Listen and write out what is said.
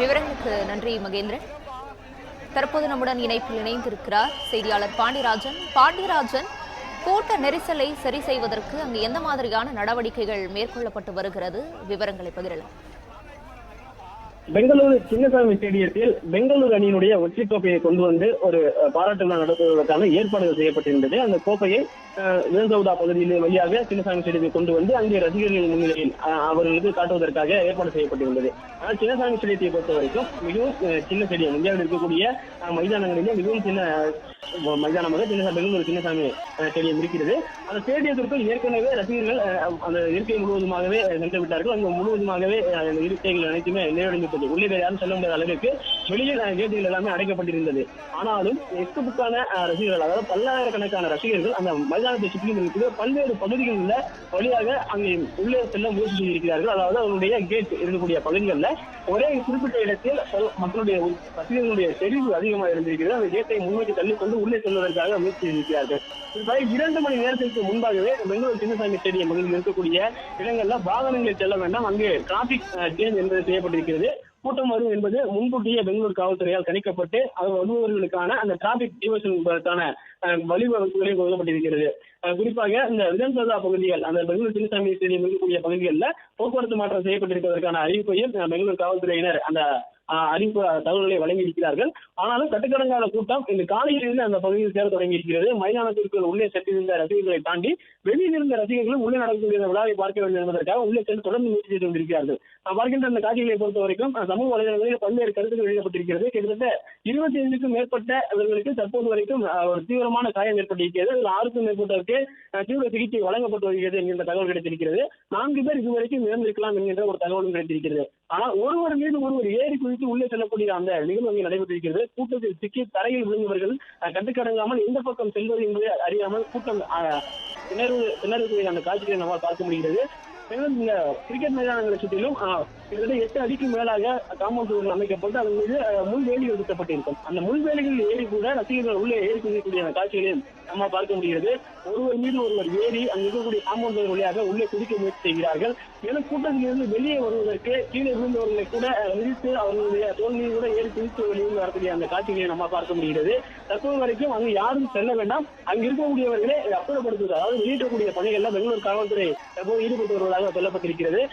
விவரங்களுக்கு நன்றி மகேந்திரன். தற்போது நம்முடன் இணைப்பில் இணைந்திருக்கிறார் செய்தியாளர் பாண்டியராஜன். பாண்டியராஜன் கூட்ட நெரிசலை சரி செய்வதற்கு அங்கு எந்த மாதிரியான நடவடிக்கைகள் மேற்கொள்ளப்பட்டு வருகிறது? விவரங்களை பகிரலாம். பெங்களூரு சின்னசாமி ஸ்டேடியத்தில் பெங்களூரு அணியினுடைய வெற்றி கோப்பையை கொண்டு வந்து ஒரு பாராட்டு விழா நடத்துவதற்கான ஏற்பாடுகள் செய்யப்பட்டிருந்தது. அந்த கோப்பையை அஹ், பகுதியில் வழியாக சின்னசாமி ஸ்டேடியத்தை கொண்டு வந்து அங்கே ரசிகர்கள் முன்னிலையில் அவர்களுக்கு காட்டுவதற்காக ஏற்பாடு செய்யப்பட்டிருந்தது. ஆனால் சின்னசாமி ஸ்டேடியத்தை பொறுத்த வரைக்கும் மிகவும் சின்ன ஸ்டேடியம். இந்தியாவில் இருக்கக்கூடிய மைதானங்களிலே மிகவும் சின்ன மைதானமாக சின்னசாமி ஒரு சின்னசாமி ஸ்டேடியம் இருக்கிறது. அந்த ஸ்டேடியத்திற்குள் ஏற்கனவே ரசிகர்கள் அஹ், அந்த இருக்கை முழுவதுமாகவே சென்று விட்டார்கள். அங்கு முழுவதுமாகவே அந்த இருக்கைகள் அனைத்துமே நிறைவடைந்து உள்ளே வேறு யாரும் செல்ல முடியாத அளவிற்கு வெளியில் கேட்டுகள் எல்லாமே அடைக்கப்பட்டிருந்தது. ஆனாலும் எட்டுப்புக்கான ரசிகர்கள் அதாவது பல்லாயிரக்கணக்கான ரசிகர்கள் அந்த மைதானத்தை சுற்றி இருக்குது பல்வேறு பகுதிகளில் உள்ள வழியாக அங்கே உள்ளே செல்ல முயற்சி செய்திருக்கிறார்கள். அதாவது அவருடைய கேட் இருக்கக்கூடிய பகுதிகளில் ஒரே குறிப்பிட்ட இடத்தில் மக்களுடைய ரசிகர்களுடைய செறிவு அதிகமாக இருந்திருக்கிறது. அந்த கேட்டை முன்னோக்கி தள்ளிக்கொண்டு உள்ளே செல்வதற்காக முயற்சி செய்திருக்கிறார்கள். இரண்டு மணி நேரத்திற்கு முன்பாகவே பெங்களூர் சின்னசாமி ஸ்டேடியம் பகுதியில் இருக்கக்கூடிய இடங்கள்ல வாகனங்கள் செல்ல வேண்டாம். அங்கே டிராபிக் சேஞ்ச் என்பது செய்யப்பட்டிருக்கிறது. கூட்டம் வரும் என்பது முன்கூட்டியே பெங்களூர் காவல்துறையால் கணிக்கப்பட்டு அது வருபவர்களுக்கான அந்த டிராபிக் டிவர்ஷனுக்கான வழிவகுப்புகளை கொடுக்கப்பட்டிருக்கிறது. அஹ் குறிப்பாக இந்த விதன்சதா பகுதிகள் அந்த பெங்களூர் சின்னசாமி ஸ்டேடியம் இருக்கக்கூடிய பகுதிகளில் போக்குவரத்து மாற்றம் செய்யப்பட்டிருப்பதற்கான அறிவிப்பையும் பெங்களூர் காவல்துறையினர் அந்த அறிவு அறிவிப்பு தகவல்களை வழங்கி இருக்கிறார்கள். ஆனாலும் கட்டுக்கடங்காத கூட்டம் இந்த காலையிலிருந்து அந்த பகுதியில் சேர தொடங்கி இருக்கிறது. மைதானத்திற்கு உள்ளே சென்றிருந்த ரசிகர்களை தாண்டி வெளியில் இருந்த ரசிகர்களும் உள்ளே நடக்கக்கூடிய விழாவை பார்க்க வேண்டும் என்பதற்காக உள்ளே சென்று தொடர்ந்து முயற்சி செய்து கொண்டிருக்கிறார்கள். நான் பார்க்கின்ற அந்த காட்சிகளை பொறுத்த வரைக்கும் சமூக வலைதளங்களில் பல்வேறு கருத்துக்கள் வெளியிடப்பட்டிருக்கிறது. கிட்டத்தட்ட இருபத்தி ஐந்துக்கும் மேற்பட்டவர்களுக்கு தற்போது வரைக்கும் ஒரு தீவிரமான காயம் ஏற்பட்டிருக்கிறது. அதில் ஆறுக்கும் மேற்பட்டவருக்கு தீவிர சிகிச்சை வழங்கப்பட்டு வருகிறது என்கின்ற தகவல் கிடைத்திருக்கிறது. நான்கு பேர் இதுவரைக்கும் இறந்திருக்கலாம் என்கின்ற ஒரு தகவலும் கிடைத்திருக்கிறது. ஆனா ஒருவர் மீது ஒருவர் ஏறி குதித்து உள்ளே செல்லக்கூடிய அந்த நிகழ்வு அங்கே நடைபெற்றிருக்கிறது. கூட்டத்தில் சிக்கி தரையில் விழுந்தவர்கள் அஹ், கட்டுக்கடங்காமல் எந்த பக்கம் செல்வது என்பதை அறியாமல் கூட்டம் திணறு திணறக்கூடிய அந்த காட்சிகளை நம்மால் பார்க்க முடிகிறது. மேலும் இந்த கிரிக்கெட் மைதானங்களை சுற்றிலும் கிட்டத்தட்ட எட்டு அடிக்கு மேலாக காம்பவுண்ட் சுவர்கள் அமைக்கப்பட்டு அதன் மீது அஹ், முள்வேலிகள் சுத்தப்பட்டிருக்கும் அந்த முள்வேலிகளில் ஏறி கூட ரசிகர்கள் உள்ளே ஏறி குதிக்கக்கூடிய காட்சிகளையும் நம்ம பார்க்க முடிகிறது. ஒருவர் மீது ஒருவர் ஏறி அங்கு இருக்கக்கூடிய காம்பவுண்ட் வழியாக உள்ளே குதிக்க முயற்சி செய்கிறார்கள். மேலும் கூட்டத்திலிருந்து வெளியே வருவதற்கு கீழே விழுந்தவர்களை கூட விதித்து அவர்களுடைய தோல்வியை கூட ஏறி குதித்து வெளியில் வரக்கூடிய அந்த காட்சிகளை நம்ம பார்க்க முடிகிறது. தற்போது வரைக்கும் அங்கு யாரும் செல்ல வேண்டாம். அங்கு இருக்கக்கூடியவர்களே அப்புறப்படுத்துவது அதாவது வெளியிடக்கூடிய பணிகள்ல பெங்களூர் காவல்துறை தற்போது ஈடுபட்டு வருவதாக சொல்லப்பட்டிருக்கிறது.